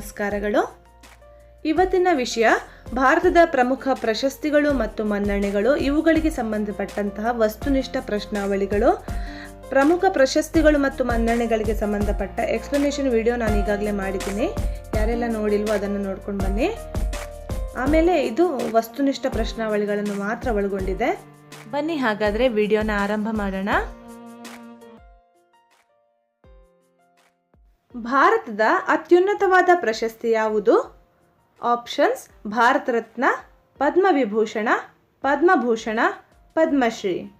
ನಮಸ್ಕಾರಗಳು. ಇವತ್ತಿನ ವಿಷಯ ಭಾರತದ ಪ್ರಮುಖ ಪ್ರಶಸ್ತಿಗಳು ಮತ್ತು ಮನ್ನಣೆಗಳು. ಇವುಗಳಿಗೆ ಸಂಬಂಧಪಟ್ಟಂತಹ ವಸ್ತುನಿಷ್ಠ ಪ್ರಶ್ನಾವಳಿಗಳು. ಪ್ರಮುಖ ಪ್ರಶಸ್ತಿಗಳು ಮತ್ತು ಮನ್ನಣೆಗಳಿಗೆ ಸಂಬಂಧಪಟ್ಟ ಎಕ್ಸ್ಪ್ಲನೇಷನ್ ವಿಡಿಯೋ ನಾನು ಈಗಾಗಲೇ ಮಾಡಿದ್ದೀನಿ. ಯಾರೆಲ್ಲ ನೋಡಿಲ್ವೋ ಅದನ್ನು ನೋಡ್ಕೊಂಡು ಬನ್ನಿ. ಆಮೇಲೆ ಇದು ವಸ್ತುನಿಷ್ಠ ಪ್ರಶ್ನಾವಳಿಗಳನ್ನು ಮಾತ್ರ ಒಳಗೊಂಡಿದೆ. ಬನ್ನಿ ಹಾಗಾದರೆ ವಿಡಿಯೋನ ಆರಂಭ ಮಾಡೋಣ. ಭಾರತದ ಅತ್ಯುನ್ನತವಾದ ಪ್ರಶಸ್ತಿ ಯಾವುದು? ಆಪ್ಷನ್ಸ್ ಭಾರತ ರತ್ನ ಪದ್ಮವಿಭೂಷಣ, ಪದ್ಮಭೂಷಣ, ಪದ್ಮಶ್ರೀ.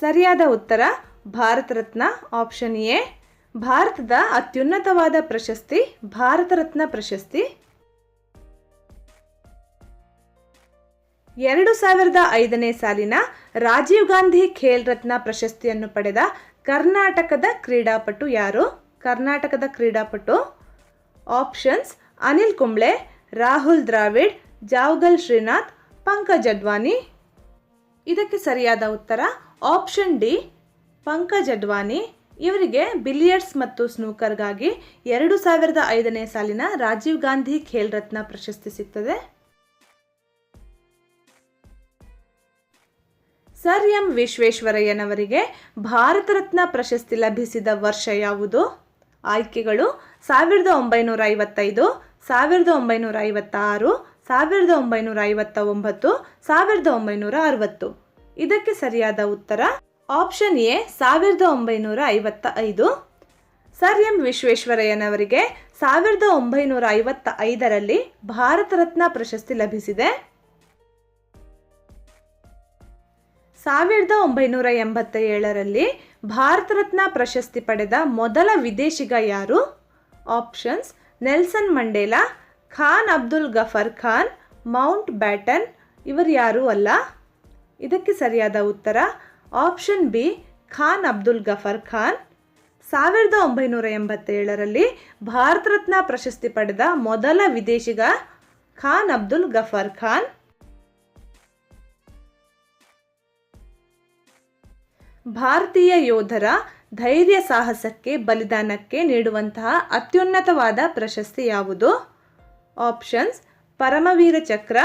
ಸರಿಯಾದ ಉತ್ತರ ಭಾರತ ರತ್ನ ಆಪ್ಷನ್ ಎ. ಭಾರತದ ಅತ್ಯುನ್ನತವಾದ ಪ್ರಶಸ್ತಿ ಭಾರತ ರತ್ನ ಪ್ರಶಸ್ತಿ. ಎರಡು ಸಾವಿರದ ಐದನೇ ಸಾಲಿನ ರಾಜೀವ್ ಗಾಂಧಿ ಖೇಲ್ ರತ್ನ ಪ್ರಶಸ್ತಿಯನ್ನು ಪಡೆದ ಕರ್ನಾಟಕದ ಕ್ರೀಡಾಪಟು ಯಾರು? ಕರ್ನಾಟಕದ ಕ್ರೀಡಾಪಟು ಆಪ್ಷನ್ಸ್ ಅನಿಲ್ ಕುಂಬ್ಳೆ, ರಾಹುಲ್ ದ್ರಾವಿಡ್, ಜಾವ್ಗಲ್ ಶ್ರೀನಾಥ್, ಪಂಕಜ್ ಅಡ್ವಾನಿ ಇದಕ್ಕೆ ಸರಿಯಾದ ಉತ್ತರ ಆಪ್ಷನ್ ಡಿ ಪಂಕಜ್ ಅಡ್ವಾನಿ ಇವರಿಗೆ ಬಿಲಿಯರ್ಡ್ಸ್ ಮತ್ತು ಸ್ನೂಕರ್ಗಾಗಿ ಎರಡು ಸಾವಿರದ ಐದನೇ ಸಾಲಿನ ರಾಜೀವ್ ಗಾಂಧಿ ಖೇಲ್ ರತ್ನ ಪ್ರಶಸ್ತಿ ಸಿಗ್ತದೆ. ಸರ್ ಎಂ ವಿಶ್ವೇಶ್ವರಯ್ಯನವರಿಗೆ ಭಾರತ ರತ್ನ ಪ್ರಶಸ್ತಿ ಲಭಿಸಿದ ವರ್ಷ ಯಾವುದು? ಆಯ್ಕೆಗಳು ಸಾವಿರದ ಒಂಬೈನೂರ ಐವತ್ತೈದು, ಸಾವಿರದ ಒಂಬೈನೂರ ಐವತ್ತಾರು, ಸಾವಿರದ ಒಂಬೈನೂರ ಐವತ್ತ ಒಂಬತ್ತು ಸಾವಿರದ ಒಂಬೈನೂರ ಅರವತ್ತು. ಇದಕ್ಕೆ ಸರಿಯಾದ ಉತ್ತರ ಆಪ್ಷನ್ ಎ, ಸಾವಿರದ ಒಂಬೈನೂರ ಐವತ್ತ ಐದು ಸರ್ ಎಂ ವಿಶ್ವೇಶ್ವರಯ್ಯನವರಿಗೆ ಸಾವಿರದ ಒಂಬೈನೂರ ಐವತ್ತ ಐದರಲ್ಲಿ ಭಾರತ ರತ್ನ ಪ್ರಶಸ್ತಿ ಲಭಿಸಿದೆ. ಸಾವಿರದ ಒಂಬೈನೂರ ಎಂಬತ್ತ ಏಳರಲ್ಲಿ ಭಾರತ ರತ್ನ ಪ್ರಶಸ್ತಿ ಪಡೆದ ಮೊದಲ ವಿದೇಶಿಗ ಯಾರು? Options, Nelson Mandela, Khan Abdul Gaffar Khan, Mount baton, ಇವರು ಯಾರೂ ಅಲ್ಲ? ಇದಕ್ಕೆ ಸರಿಯಾದ ಉತ್ತರ, option B, Khan Abdul Ghaffar Khan. ಸಾವಿರದ ಒಂಬೈನೂರ ಎಂಬತ್ತೇಳರಲ್ಲಿ ಭಾರತ ರತ್ನ ಪ್ರಶಸ್ತಿ ಪಡೆದ ಮೊದಲ ವಿದೇಶಿಗ ಖಾನ್ ಅಬ್ದುಲ್ ಗಫರ್ ಖಾನ್. ಭಾರತೀಯ ಯೋಧರ ಧೈರ್ಯ ಸಾಹಸಕ್ಕೆ ಬಲಿದಾನಕ್ಕೆ ನೀಡುವಂತಹ ಅತ್ಯುನ್ನತವಾದ ಪ್ರಶಸ್ತಿ ಯಾವುದು? ಆಪ್ಷನ್ಸ್, ಪರಮವೀರ ಚಕ್ರ,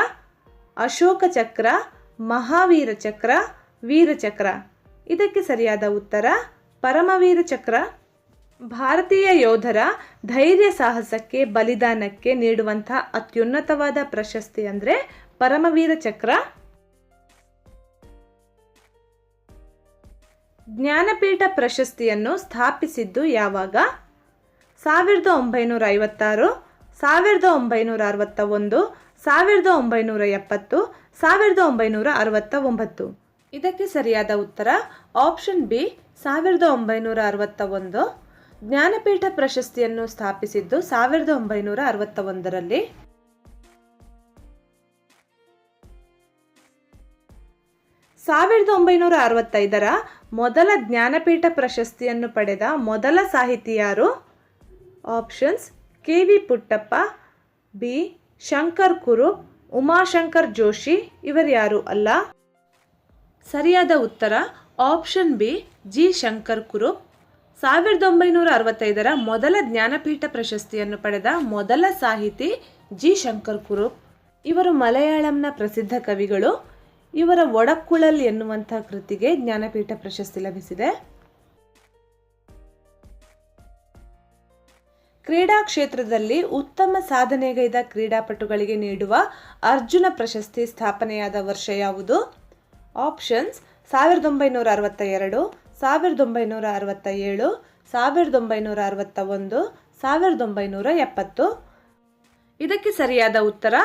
ಅಶೋಕ ಚಕ್ರ, ಮಹಾವೀರ ಚಕ್ರ ವೀರಚಕ್ರ ಇದಕ್ಕೆ ಸರಿಯಾದ ಉತ್ತರ, ಪರಮವೀರ ಚಕ್ರ. ಭಾರತೀಯ ಯೋಧರ ಧೈರ್ಯ ಸಾಹಸಕ್ಕೆ ಬಲಿದಾನಕ್ಕೆ ನೀಡುವಂತಹ ಅತ್ಯುನ್ನತವಾದ ಪ್ರಶಸ್ತಿ ಅಂದರೆ ಪರಮವೀರ ಚಕ್ರ. ಜ್ಞಾನಪೀಠ ಪ್ರಶಸ್ತಿಯನ್ನು ಸ್ಥಾಪಿಸಿದ್ದು ಯಾವಾಗ? ಸಾವಿರದ ಒಂಬೈನೂರ ಐವತ್ತಾರು ಸಾವಿರದ ಒಂಬೈನೂರ ಅರವತ್ತ ಒಂದು ಸಾವಿರದ ಒಂಬೈನೂರ ಎಪ್ಪತ್ತು ಸಾವಿರದ ಒಂಬೈನೂರ ಅರವತ್ತ ಒಂಬತ್ತು ಇದಕ್ಕೆ ಸರಿಯಾದ ಉತ್ತರ, ಆಪ್ಷನ್ ಬಿ, ಸಾವಿರದ ಒಂಬೈನೂರ ಅರವತ್ತ ಒಂದು ಜ್ಞಾನಪೀಠ ಪ್ರಶಸ್ತಿಯನ್ನು ಸ್ಥಾಪಿಸಿದ್ದು ಸಾವಿರದ ಒಂಬೈನೂರ ಅರವತ್ತ ಒಂದರಲ್ಲಿ ಸಾವಿರದ ಒಂಬೈನೂರ ಅರವತ್ತೈದರ ಮೊದಲ ಜ್ಞಾನಪೀಠ ಪ್ರಶಸ್ತಿಯನ್ನು ಪಡೆದ ಮೊದಲ ಸಾಹಿತಿ ಯಾರು options K V Puttappa, B Shankar Kuru Umashankar Joshi ಇವರ್ಯಾರು ಅಲ್ಲ? ಸರಿಯಾದ ಉತ್ತರ option B G Shankar Kuru. ಸಾವಿರದ ಒಂಬೈನೂರ ಅರವತ್ತೈದರ ಮೊದಲ ಜ್ಞಾನಪೀಠ ಪ್ರಶಸ್ತಿಯನ್ನು ಪಡೆದ ಮೊದಲ ಸಾಹಿತಿ ಜಿ ಶಂಕರ್ ಕುರು. ಇವರು ಮಲಯಾಳಂನ ಪ್ರಸಿದ್ಧ ಕವಿಗಳು. ಇವರ ಒಡಕ್ಕುಳಲ್ ಎನ್ನುವಂಥ ಕೃತಿಗೆ ಜ್ಞಾನಪೀಠ ಪ್ರಶಸ್ತಿ ಲಭಿಸಿದೆ. ಕ್ರೀಡಾ ಕ್ಷೇತ್ರದಲ್ಲಿ ಉತ್ತಮ ಸಾಧನೆಗೈದ ಕ್ರೀಡಾಪಟುಗಳಿಗೆ ನೀಡುವ ಅರ್ಜುನ ಪ್ರಶಸ್ತಿ ಸ್ಥಾಪನೆಯಾದ ವರ್ಷ ಯಾವುದು? ಆಪ್ಷನ್ಸ್, ಸಾವಿರದ ಒಂಬೈನೂರ ಅರವತ್ತ ಎರಡು ಸಾವಿರದ ಒಂಬೈನೂರ ಅರವತ್ತ ಏಳು ಸಾವಿರದ ಒಂಬೈನೂರ ಅರವತ್ತ ಒಂದು ಸಾವಿರದ ಒಂಬೈನೂರ ಎಪ್ಪತ್ತು. ಇದಕ್ಕೆ ಸರಿಯಾದ ಉತ್ತರ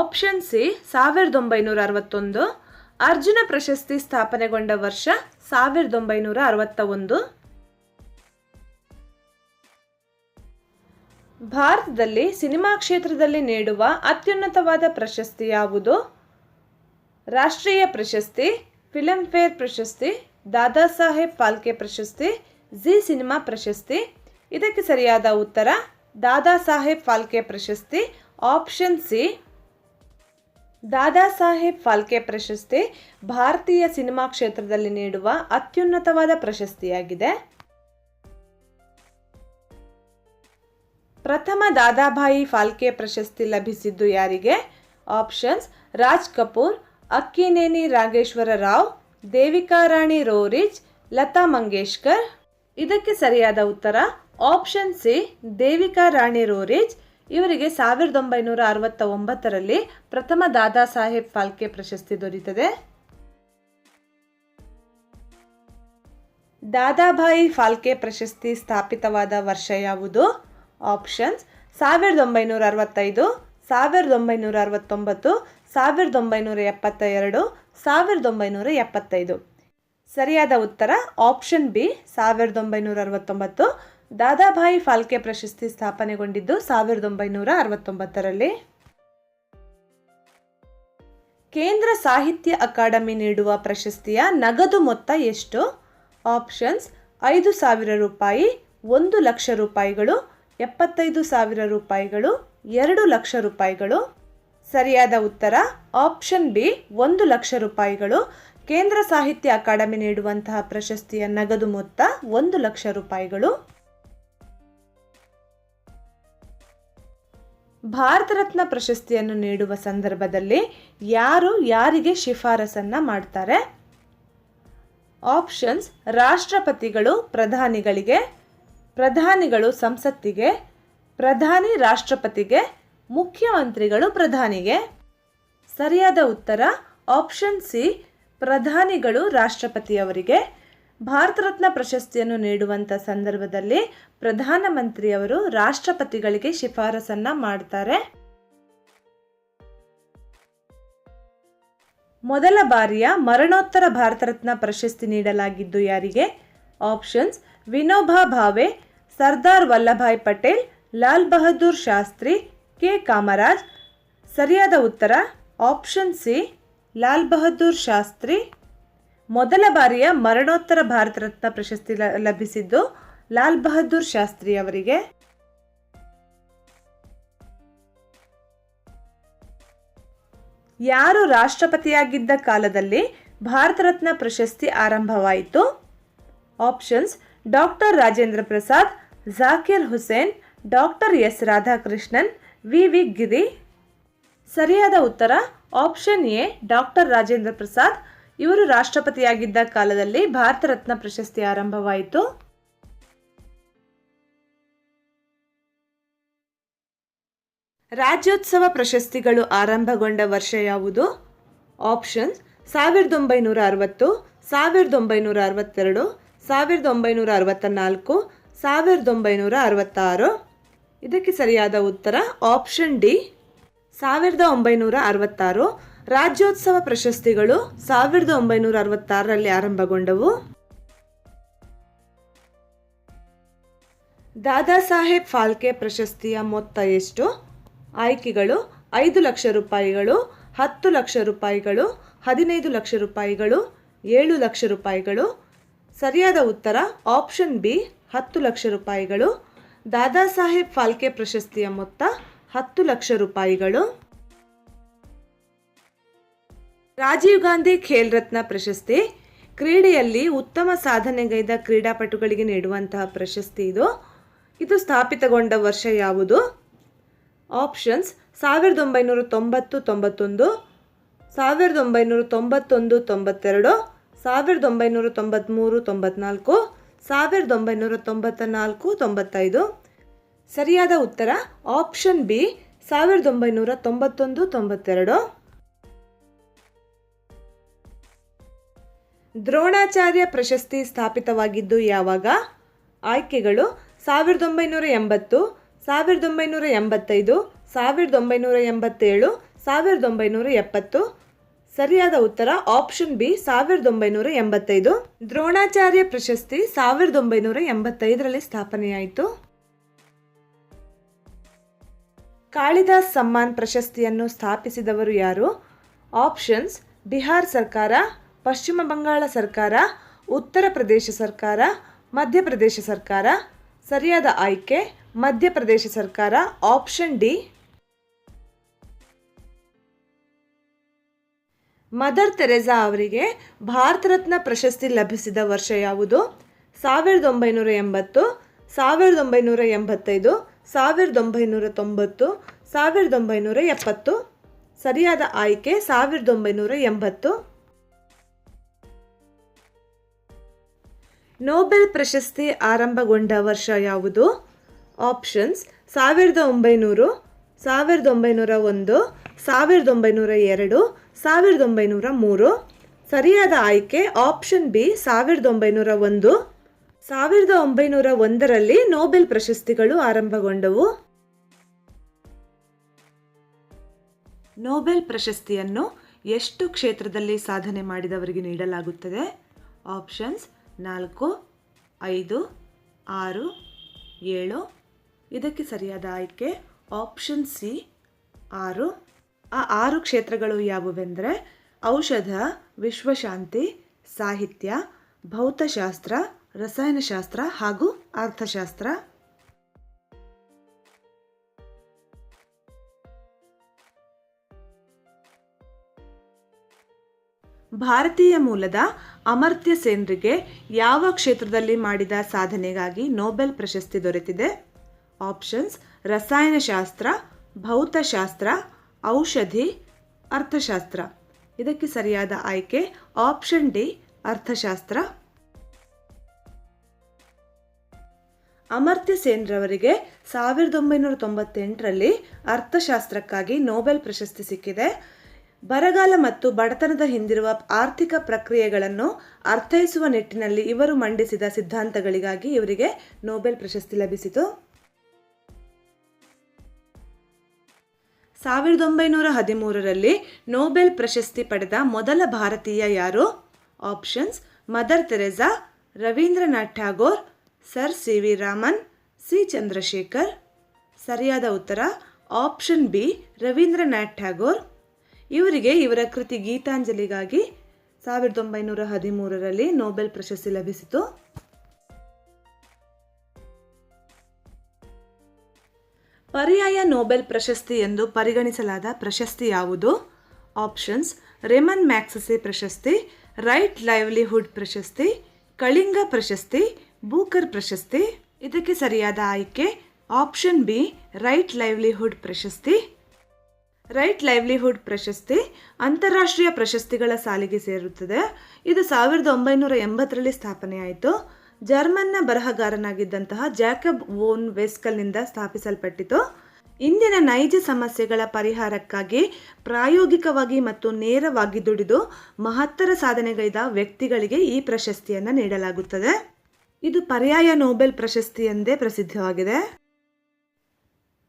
ಆಪ್ಷನ್ ಸಿ, ಸಾವಿರದ ಒಂಬೈನೂರ ಅರವತ್ತೊಂದು ಅರ್ಜುನ ಪ್ರಶಸ್ತಿ ಸ್ಥಾಪನೆಗೊಂಡ ವರ್ಷ ಸಾವಿರದ ಒಂಬೈನೂರ ಅರವತ್ತ ಒಂದು ಭಾರತದಲ್ಲಿ ಸಿನಿಮಾ ಕ್ಷೇತ್ರದಲ್ಲಿ ನೀಡುವ ಅತ್ಯುನ್ನತವಾದ ಪ್ರಶಸ್ತಿ ಯಾವುದು? ರಾಷ್ಟ್ರೀಯ ಪ್ರಶಸ್ತಿ ಫಿಲ್ಮ್ಫೇರ್ ಪ್ರಶಸ್ತಿ ದಾದಾ ಸಾಹೇಬ್ ಫಾಲ್ಕೆ ಪ್ರಶಸ್ತಿ, ಜಿ ಸಿನಿಮಾ ಪ್ರಶಸ್ತಿ. ಇದಕ್ಕೆ ಸರಿಯಾದ ಉತ್ತರ ದಾದಾ ಸಾಹೇಬ್ ಫಾಲ್ಕೆ ಪ್ರಶಸ್ತಿ, ಆಪ್ಷನ್ ಸಿ. ದಾದಾ ಸಾಹೇಬ್ ಫಾಲ್ಕೆ ಪ್ರಶಸ್ತಿ ಭಾರತೀಯ ಸಿನಿಮಾ ಕ್ಷೇತ್ರದಲ್ಲಿ ನೀಡುವ ಅತ್ಯುನ್ನತವಾದ ಪ್ರಶಸ್ತಿಯಾಗಿದೆ. ಪ್ರಥಮ ದಾದಾಭಾಯಿ ಫಾಲ್ಕೆ ಪ್ರಶಸ್ತಿ ಲಭಿಸಿದ್ದು ಯಾರಿಗೆ? Options, Raj Kapoor Akkineni Rageshwara Rao, Devika Rani Roerich Lata Mangeshkar. ಇದಕ್ಕೆ ಸರಿಯಾದ ಉತ್ತರ option C, Devika Rani Roerich. ಇವರಿಗೆ ಸಾವಿರದ ಒಂಬೈನೂರ ಅರವತ್ತ ಒಂಬತ್ತರಲ್ಲಿ ಪ್ರಥಮ ದಾದಾ ಸಾಹೇಬ್ ಫಾಲ್ಕೆ ಪ್ರಶಸ್ತಿ ದೊರೀತದೆ. ದಾದಾಭಾಯಿ ಫಾಲ್ಕೆ ಪ್ರಶಸ್ತಿ ಸ್ಥಾಪಿತವಾದ ವರ್ಷ ಯಾವುದು? ಆಪ್ಷನ್ಸ್, ಸಾವಿರದ ಒಂಬೈನೂರ ಅರವತ್ತೈದು, ಸಾವಿರದ ಒಂಬೈನೂರ ಅರವತ್ತೊಂಬತ್ತು, ಸಾವಿರದ ಒಂಬೈನೂರ ಎಪ್ಪತ್ತ ಎರಡು ಸಾವಿರದ ಒಂಬೈನೂರ ಎಪ್ಪತ್ತೈದು. ಸರಿಯಾದ ಉತ್ತರ ಆಪ್ಷನ್ ಬಿ, ಸಾವಿರದ ಒಂಬೈನೂರ ಅರವತ್ತೊಂಬತ್ತು ದಾದಾಭಾಯಿ ಫಾಲ್ಕೆ ಪ್ರಶಸ್ತಿ ಸ್ಥಾಪನೆಗೊಂಡಿದ್ದು ಸಾವಿರದ ಒಂಬೈನೂರ ಅರವತ್ತೊಂಬತ್ತರಲ್ಲಿ. ಕೇಂದ್ರ ಸಾಹಿತ್ಯ ಅಕಾಡೆಮಿ ನೀಡುವ ಪ್ರಶಸ್ತಿಯ ನಗದು ಮೊತ್ತ ಎಷ್ಟು? ಆಪ್ಷನ್ಸ್, ಐದು ಸಾವಿರ ರೂಪಾಯಿ, ಒಂದು ಲಕ್ಷ ರೂಪಾಯಿಗಳು, ಎಪ್ಪತ್ತೈದು ಸಾವಿರ ರೂಪಾಯಿಗಳು, ಎರಡು ಲಕ್ಷ ರೂಪಾಯಿಗಳು. ಸರಿಯಾದ ಉತ್ತರ, ಆಪ್ಷನ್ ಬಿ, ಒಂದು ಲಕ್ಷ ರೂಪಾಯಿಗಳು. ಕೇಂದ್ರ ಸಾಹಿತ್ಯ ಅಕಾಡೆಮಿ ನೀಡುವಂತಹ ಪ್ರಶಸ್ತಿಯ ನಗದು ಮೊತ್ತ ಒಂದು ಲಕ್ಷ ರೂಪಾಯಿಗಳು. ಭಾರತ ರತ್ನ ಪ್ರಶಸ್ತಿಯನ್ನು ನೀಡುವ ಸಂದರ್ಭದಲ್ಲಿ ಯಾರು ಯಾರಿಗೆ ಶಿಫಾರಸನ್ನ ಮಾಡ್ತಾರೆ? ಆಪ್ಷನ್ಸ್, ರಾಷ್ಟ್ರಪತಿಗಳು, ಪ್ರಧಾನಿಗಳಿಗೆ, ಪ್ರಧಾನಿಗಳು ಸಂಸತ್ತಿಗೆ, ಪ್ರಧಾನಿ ರಾಷ್ಟ್ರಪತಿಗೆ, ಮುಖ್ಯಮಂತ್ರಿಗಳು ಪ್ರಧಾನಿಗೆ. ಸರಿಯಾದ ಉತ್ತರ, ಆಪ್ಷನ್ ಸಿ, ಪ್ರಧಾನಿಗಳು ರಾಷ್ಟ್ರಪತಿಯವರಿಗೆ. ಭಾರತ ರತ್ನ ಪ್ರಶಸ್ತಿಯನ್ನು ನೀಡುವಂಥ ಸಂದರ್ಭದಲ್ಲಿ ಪ್ರಧಾನಮಂತ್ರಿಯವರು ರಾಷ್ಟ್ರಪತಿಗಳಿಗೆ ಶಿಫಾರಸನ್ನ ಮಾಡ್ತಾರೆ. ಮೊದಲ ಬಾರಿಯ ಮರಣೋತ್ತರ ಭಾರತ ರತ್ನ ಪ್ರಶಸ್ತಿ ನೀಡಲಾಗಿದ್ದು ಯಾರಿಗೆ? Options, Vinoba Bhave, Sardar Vallabhbhai Patel, Lal Bahadur Shastri, K Kamaraj. ಸರಿಯಾದ ಉತ್ತರ, ಆಪ್ಷನ್ ಸಿ, ಲಾಲ್ ಬಹದ್ದೂರ್ ಶಾಸ್ತ್ರಿ. ಮೊದಲ ಬಾರಿಯ ಮರಣೋತ್ತರ ಭಾರತ ರತ್ನ ಪ್ರಶಸ್ತಿ ಲಭಿಸಿದ್ದು ಲಾಲ್ ಬಹದ್ದೂರ್ ಶಾಸ್ತ್ರಿ ಅವರಿಗೆ. ಯಾರು ರಾಷ್ಟ್ರಪತಿಯಾಗಿದ್ದ ಕಾಲದಲ್ಲಿ ಭಾರತ ರತ್ನ ಪ್ರಶಸ್ತಿ ಆರಂಭವಾಯಿತು? Options, doctor Rajendra Prasad, Zakir Hussain, doctor S Radhakrishnan, V V Giri. ಸರಿಯಾದ ಉತ್ತರ, option A, doctor Rajendra Prasad ಇವರು ರಾಷ್ಟ್ರಪತಿಯಾಗಿದ್ದ ಕಾಲದಲ್ಲಿ ಭಾರತ ರತ್ನ ಪ್ರಶಸ್ತಿ ಆರಂಭವಾಯಿತು. ರಾಜ್ಯೋತ್ಸವ ಪ್ರಶಸ್ತಿಗಳು ಆರಂಭಗೊಂಡ ವರ್ಷ ಯಾವುದು? ಆಪ್ಷನ್, ಸಾವಿರದ ಒಂಬೈನೂರ ಅರವತ್ತು, ಸಾವಿರದ ಒಂಬೈನೂರ ಅರವತ್ತೆರಡು, ಸಾವಿರದ ಒಂಬೈನೂರ ಅರವತ್ತ ನಾಲ್ಕು ಸಾವಿರದ ಒಂಬೈನೂರ ಅರವತ್ತಾರು. ಇದಕ್ಕೆ ಸರಿಯಾದ ಉತ್ತರ ಆಪ್ಷನ್ ಡಿ, ಸಾವಿರದ ಒಂಬೈನೂರ ಅರವತ್ತಾರು. ರಾಜ್ಯೋತ್ಸವ ಪ್ರಶಸ್ತಿಗಳು ಸಾವಿರದ ಒಂಬೈನೂರ ಅರವತ್ತಾರರಲ್ಲಿ ಆರಂಭಗೊಂಡವು. ದಾದಾ ಸಾಹೇಬ್ ಫಾಲ್ಕೆ ಪ್ರಶಸ್ತಿಯ ಮೊತ್ತ ಎಷ್ಟು? ಆಯ್ಕೆಗಳು ಐದು ಲಕ್ಷ ರೂಪಾಯಿಗಳು, ಹತ್ತು ಲಕ್ಷ ರೂಪಾಯಿಗಳು, ಹದಿನೈದು ಲಕ್ಷ ರೂಪಾಯಿಗಳು, ಏಳು ಲಕ್ಷ ರೂಪಾಯಿಗಳು. ಸರಿಯಾದ ಉತ್ತರ ಆಪ್ಷನ್ ಬಿ, ಹತ್ತು ಲಕ್ಷ ರೂಪಾಯಿಗಳು. ದಾದಾ ಸಾಹೇಬ್ ಫಾಲ್ಕೆ ಪ್ರಶಸ್ತಿಯ ಮೊತ್ತ ಹತ್ತು ಲಕ್ಷ ರೂಪಾಯಿಗಳು. ರಾಜೀವ್ ಗಾಂಧಿ ಖೇಲ್ ರತ್ನ ಪ್ರಶಸ್ತಿ. ಕ್ರೀಡೆಯಲ್ಲಿ ಉತ್ತಮ ಸಾಧನೆಗೈದ ಕ್ರೀಡಾಪಟುಗಳಿಗೆ ನೀಡುವಂತಹ ಪ್ರಶಸ್ತಿ ಇದು. ಇದು ಸ್ಥಾಪಿತಗೊಂಡ ವರ್ಷ ಯಾವುದು? ಆಪ್ಷನ್ಸ್, ಸಾವಿರದ ಒಂಬೈನೂರ ತೊಂಬತ್ತು, ತೊಂಬತ್ತೊಂದು, ಸಾವಿರದ ಒಂಬೈನೂರ ತೊಂಬತ್ತೊಂದು, ತೊಂಬತ್ತೆರಡು, ಸಾವಿರದ ಒಂಬೈನೂರ ತೊಂಬತ್ತ್ಮೂರು ತೊಂಬತ್ನಾಲ್ಕು, ಸಾವಿರದ ಒಂಬೈನೂರ ತೊಂಬತ್ತ ನಾಲ್ಕು ತೊಂಬತ್ತೈದು. ಸರಿಯಾದ ಉತ್ತರ, ಆಪ್ಷನ್ ಬಿ, ಸಾವಿರದ ಒಂಬೈನೂರ ತೊಂಬತ್ತೊಂದು, ತೊಂಬತ್ತೆರಡು. ದ್ರೋಣಾಚಾರ್ಯ ಪ್ರಶಸ್ತಿ ಸ್ಥಾಪಿತವಾಗಿದ್ದು ಯಾವಾಗ? ಆಯ್ಕೆಗಳು ಸಾವಿರದ ಒಂಬೈನೂರ ಎಂಬತ್ತು, ಸಾವಿರದ ಒಂಬೈನೂರ ಎಂಬತ್ತೈದು, ಸಾವಿರದ ಒಂಬೈನೂರ ಎಂಬತ್ತೇಳು, ಸಾವಿರದ ಒಂಬೈನೂರ ಎಪ್ಪತ್ತು. ಸರಿಯಾದ ಉತ್ತರ ಆಪ್ಷನ್ ಬಿ, ಸಾವಿರದ ಒಂಬೈನೂರ ಎಂಬತ್ತೈದು. ದ್ರೋಣಾಚಾರ್ಯ ಪ್ರಶಸ್ತಿ ಸಾವಿರದ ಒಂಬೈನೂರ ಎಂಬತ್ತೈದರಲ್ಲಿ ಸ್ಥಾಪನೆಯಾಯಿತು. ಕಾಳಿದಾಸ್ ಸಮ್ಮಾನ್ ಪ್ರಶಸ್ತಿಯನ್ನು ಸ್ಥಾಪಿಸಿದವರು ಯಾರು? ಆಪ್ಷನ್ಸ್, ಬಿಹಾರ್ ಸರ್ಕಾರ ಪಶ್ಚಿಮ ಬಂಗಾಳ ಸರ್ಕಾರ, ಉತ್ತರ ಪ್ರದೇಶ ಸರ್ಕಾರ ಮಧ್ಯಪ್ರದೇಶ ಸರ್ಕಾರ, ಸರಿಯಾದ ಆಯ್ಕೆ ಮಧ್ಯಪ್ರದೇಶ ಸರ್ಕಾರ, ಆಪ್ಷನ್ ಡಿ. ಮದರ್ ತೆರೆಸಾ ಅವರಿಗೆ ಭಾರತ ರತ್ನ ಪ್ರಶಸ್ತಿ ಲಭಿಸಿದ ವರ್ಷ ಯಾವುದು? ಸಾವಿರದ ಒಂಬೈನೂರ ಎಂಬತ್ತು, ಸಾವಿರದ ಒಂಬೈನೂರ ಎಂಬತ್ತೈದು, ಸಾವಿರದ ಒಂಬೈನೂರ ತೊಂಬತ್ತು, ಸಾವಿರದ ಒಂಬೈನೂರ ಎಪ್ಪತ್ತು. ಸರಿಯಾದ ಆಯ್ಕೆ ಸಾವಿರದ ಒಂಬೈನೂರ ಎಂಬತ್ತು. ನೊಬೆಲ್ ಪ್ರಶಸ್ತಿ ಆರಂಭಗೊಂಡ ವರ್ಷ ಯಾವುದು? ಆಪ್ಷನ್ಸ್ ಸಾವಿರದ ಒಂಬೈನೂರು, ಸಾವಿರದ ಒಂಬೈನೂರ ಒಂದು, ಸಾವಿರದ ಒಂಬೈನೂರ ಎರಡು, ಸಾವಿರದ ಒಂಬೈನೂರ ಮೂರು. ಸರಿಯಾದ ಆಯ್ಕೆ ಆಪ್ಷನ್ ಬಿ ಸಾವಿರದ ಒಂಬೈನೂರ ಒಂದು. ಸಾವಿರದ ಒಂಬೈನೂರ ಒಂದರಲ್ಲಿ ನೋಬೆಲ್ ಪ್ರಶಸ್ತಿಗಳು ಆರಂಭಗೊಂಡವು. ನೋಬೆಲ್ ಪ್ರಶಸ್ತಿಯನ್ನು ಎಷ್ಟು ಕ್ಷೇತ್ರದಲ್ಲಿ ಸಾಧನೆ ಮಾಡಿದವರಿಗೆ ನೀಡಲಾಗುತ್ತದೆ? ಆಪ್ಷನ್ಸ್ ನಾಲ್ಕು, ಐದು, ಆರು, ಏಳು. ಇದಕ್ಕೆ ಸರಿಯಾದ ಆಯ್ಕೆ ಆಪ್ಷನ್ ಸಿ. ಆರು. ಆ ಆರು ಕ್ಷೇತ್ರಗಳು ಯಾವುವೆಂದರೆ ಔಷಧ, ವಿಶ್ವಶಾಂತಿ, ಸಾಹಿತ್ಯ, ಭೌತಶಾಸ್ತ್ರ, ರಸಾಯನಶಾಸ್ತ್ರ ಹಾಗೂ ಅರ್ಥಶಾಸ್ತ್ರ. ಭಾರತೀಯ ಮೂಲದ ಅಮರ್ತ್ಯ ಸೇನ್ರಿಗೆ ಯಾವ ಕ್ಷೇತ್ರದಲ್ಲಿ ಮಾಡಿದ ಸಾಧನೆಗಾಗಿ ನೊಬೆಲ್ ಪ್ರಶಸ್ತಿ ದೊರೆತಿದೆ? ಆಪ್ಷನ್ಸ್, ರಸಾಯನಶಾಸ್ತ್ರ, ಭೌತಶಾಸ್ತ್ರ, ಔಷಧಿ, ಅರ್ಥಶಾಸ್ತ್ರ. ಇದಕ್ಕೆ ಸರಿಯಾದ ಆಯ್ಕೆ ಆಪ್ಷನ್ ಡಿ, ಅರ್ಥಶಾಸ್ತ್ರ. ಅಮರ್ತ್ಯ ಸೇನ್ರವರಿಗೆ ಸಾವಿರದ ಒಂಬೈನೂರ ತೊಂಬತ್ತೆಂಟರಲ್ಲಿ ಅರ್ಥಶಾಸ್ತ್ರಕ್ಕಾಗಿ ನೋಬೆಲ್ ಪ್ರಶಸ್ತಿ ಸಿಕ್ಕಿದೆ. ಬರಗಾಲ ಮತ್ತು ಬಡತನದ ಹಿಂದಿರುವ ಆರ್ಥಿಕ ಪ್ರಕ್ರಿಯೆಗಳನ್ನು ಅರ್ಥೈಸುವ ನಿಟ್ಟಿನಲ್ಲಿ ಇವರು ಮಂಡಿಸಿದ ಸಿದ್ಧಾಂತಗಳಿಗಾಗಿ ಇವರಿಗೆ ನೊಬೆಲ್ ಪ್ರಶಸ್ತಿ ಲಭಿಸಿತು. ಸಾವಿರದ ಒಂಬೈನೂರ ಹದಿಮೂರರಲ್ಲಿ ನೊಬೆಲ್ ಪ್ರಶಸ್ತಿ ಪಡೆದ ಮೊದಲ ಭಾರತೀಯ ಯಾರು? Options, Mother Teresa, Rabindranath Tagore, sir C V Raman, C Chandrasekhar. ಸರಿಯಾದ ಉತ್ತರ, ಆಪ್ಷನ್ ಬಿ, ರವೀಂದ್ರನಾಥ್ ಟ್ಯಾಗೋರ್ ಇವರಿಗೆ ಇವರ ಕೃತಿ ಗೀತಾಂಜಲಿಗಾಗಿ ಸಾವಿರದ ಒಂಬೈನೂರ ಹದಿಮೂರರಲ್ಲಿ ನೋಬೆಲ್ ಪ್ರಶಸ್ತಿ ಲಭಿಸಿತು. ಪರ್ಯಾಯ ನೋಬೆಲ್ ಪ್ರಶಸ್ತಿ ಎಂದು ಪರಿಗಣಿಸಲಾದ ಪ್ರಶಸ್ತಿ ಯಾವುದು? ಆಪ್ಷನ್ಸ್, ರೆಮನ್ ಮ್ಯಾಕ್ಸಸೆ ಪ್ರಶಸ್ತಿ, ರೈಟ್ ಲೈವ್ಲಿಹುಡ್ ಪ್ರಶಸ್ತಿ, ಕಳಿಂಗ ಪ್ರಶಸ್ತಿ, ಬೂಕರ್ ಪ್ರಶಸ್ತಿ. ಇದಕ್ಕೆ ಸರಿಯಾದ ಆಯ್ಕೆ ಆಪ್ಷನ್ ಬಿ, ರೈಟ್ ಲೈವ್ಲಿಹುಡ್ ಪ್ರಶಸ್ತಿ. ರೈಟ್ ಲೈವ್ಲಿಹುಡ್ ಪ್ರಶಸ್ತಿ ಅಂತಾರಾಷ್ಟ್ರೀಯ ಪ್ರಶಸ್ತಿಗಳ ಸಾಲಿಗೆ ಸೇರುತ್ತದೆ. ಇದು ಸಾವಿರದ ಒಂಬೈನೂರ ಎಂಬತ್ತರಲ್ಲಿ ಸ್ಥಾಪನೆಯಾಯಿತು. ಜರ್ಮನ್ನ ಬರಹಗಾರನಾಗಿದ್ದಂತಹ ಜಾಕಬ್ ಓನ್ ವೆಸ್ಕಲ್ನಿಂದ ಸ್ಥಾಪಿಸಲ್ಪಟ್ಟಿತು. ಇಂದಿನ ನೈಜ ಸಮಸ್ಯೆಗಳ ಪರಿಹಾರಕ್ಕಾಗಿ ಪ್ರಾಯೋಗಿಕವಾಗಿ ಮತ್ತು ನೇರವಾಗಿ ದುಡಿದು ಮಹತ್ತರ ಸಾಧನೆಗೈದ ವ್ಯಕ್ತಿಗಳಿಗೆ ಈ ಪ್ರಶಸ್ತಿಯನ್ನು ನೀಡಲಾಗುತ್ತದೆ. ಇದು ಪರ್ಯಾಯ ನೋಬೆಲ್ ಪ್ರಶಸ್ತಿ ಎಂದೇ ಪ್ರಸಿದ್ಧವಾಗಿದೆ.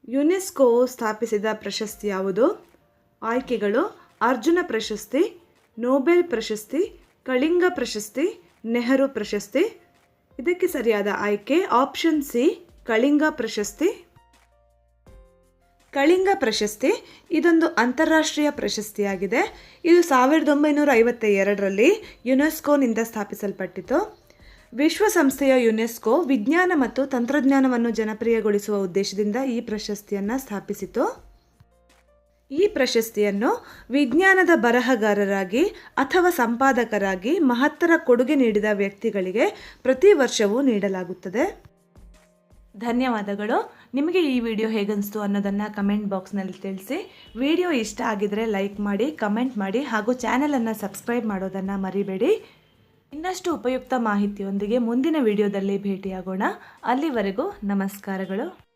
ಯುನೆಸ್ಕೋ ಸ್ಥಾಪಿಸಿದ ಪ್ರಶಸ್ತಿ ಯಾವುದು? ಆಯ್ಕೆಗಳು ಅರ್ಜುನ ಪ್ರಶಸ್ತಿ, ನೊಬೆಲ್ ಪ್ರಶಸ್ತಿ, ಕಳಿಂಗ ಪ್ರಶಸ್ತಿ, ನೆಹರು ಪ್ರಶಸ್ತಿ. ಇದಕ್ಕೆ ಸರಿಯಾದ ಆಯ್ಕೆ ಆಪ್ಷನ್ ಸಿ, ಕಳಿಂಗ ಪ್ರಶಸ್ತಿ. ಕಳಿಂಗ ಪ್ರಶಸ್ತಿ ಇದೊಂದು ಅಂತಾರಾಷ್ಟ್ರೀಯ ಪ್ರಶಸ್ತಿಯಾಗಿದೆ. ಇದು ಸಾವಿರದ ಒಂಬೈನೂರ ಐವತ್ತ ಎರಡರಲ್ಲಿ ಯುನೆಸ್ಕೋನಿಂದ ಸ್ಥಾಪಿಸಲ್ಪಟ್ಟಿತು ವಿಶ್ವಸಂಸ್ಥೆಯ ಯುನೆಸ್ಕೋ ವಿಜ್ಞಾನ ಮತ್ತು ತಂತ್ರಜ್ಞಾನವನ್ನು ಜನಪ್ರಿಯಗೊಳಿಸುವ ಉದ್ದೇಶದಿಂದ ಈ ಪ್ರಶಸ್ತಿಯನ್ನು ಸ್ಥಾಪಿಸಿತು. ಈ ಪ್ರಶಸ್ತಿಯನ್ನು ವಿಜ್ಞಾನದ ಬರಹಗಾರರಾಗಿ ಅಥವಾ ಸಂಪಾದಕರಾಗಿ ಮಹತ್ತರ ಕೊಡುಗೆ ನೀಡಿದ ವ್ಯಕ್ತಿಗಳಿಗೆ ಪ್ರತಿ ವರ್ಷವೂ ನೀಡಲಾಗುತ್ತದೆ. ಧನ್ಯವಾದಗಳು. ನಿಮಗೆ ಈ ವಿಡಿಯೋ ಹೇಗನ್ನಿಸ್ತು ಅನ್ನೋದನ್ನು ಕಮೆಂಟ್ ಬಾಕ್ಸ್ನಲ್ಲಿ ತಿಳಿಸಿ. ವಿಡಿಯೋ ಇಷ್ಟ ಆಗಿದರೆ ಲೈಕ್ ಮಾಡಿ, ಕಮೆಂಟ್ ಮಾಡಿ ಹಾಗೂ ಚಾನಲನ್ನು ಸಬ್ಸ್ಕ್ರೈಬ್ ಮಾಡೋದನ್ನು ಮರಿಬೇಡಿ. ಇನ್ನಷ್ಟು ಉಪಯುಕ್ತ ಮಾಹಿತಿಯೊಂದಿಗೆ ಮುಂದಿನ ವಿಡಿಯೋದಲ್ಲಿ ಭೇಟಿಯಾಗೋಣ. ಅಲ್ಲಿವರೆಗೂ ನಮಸ್ಕಾರಗಳು.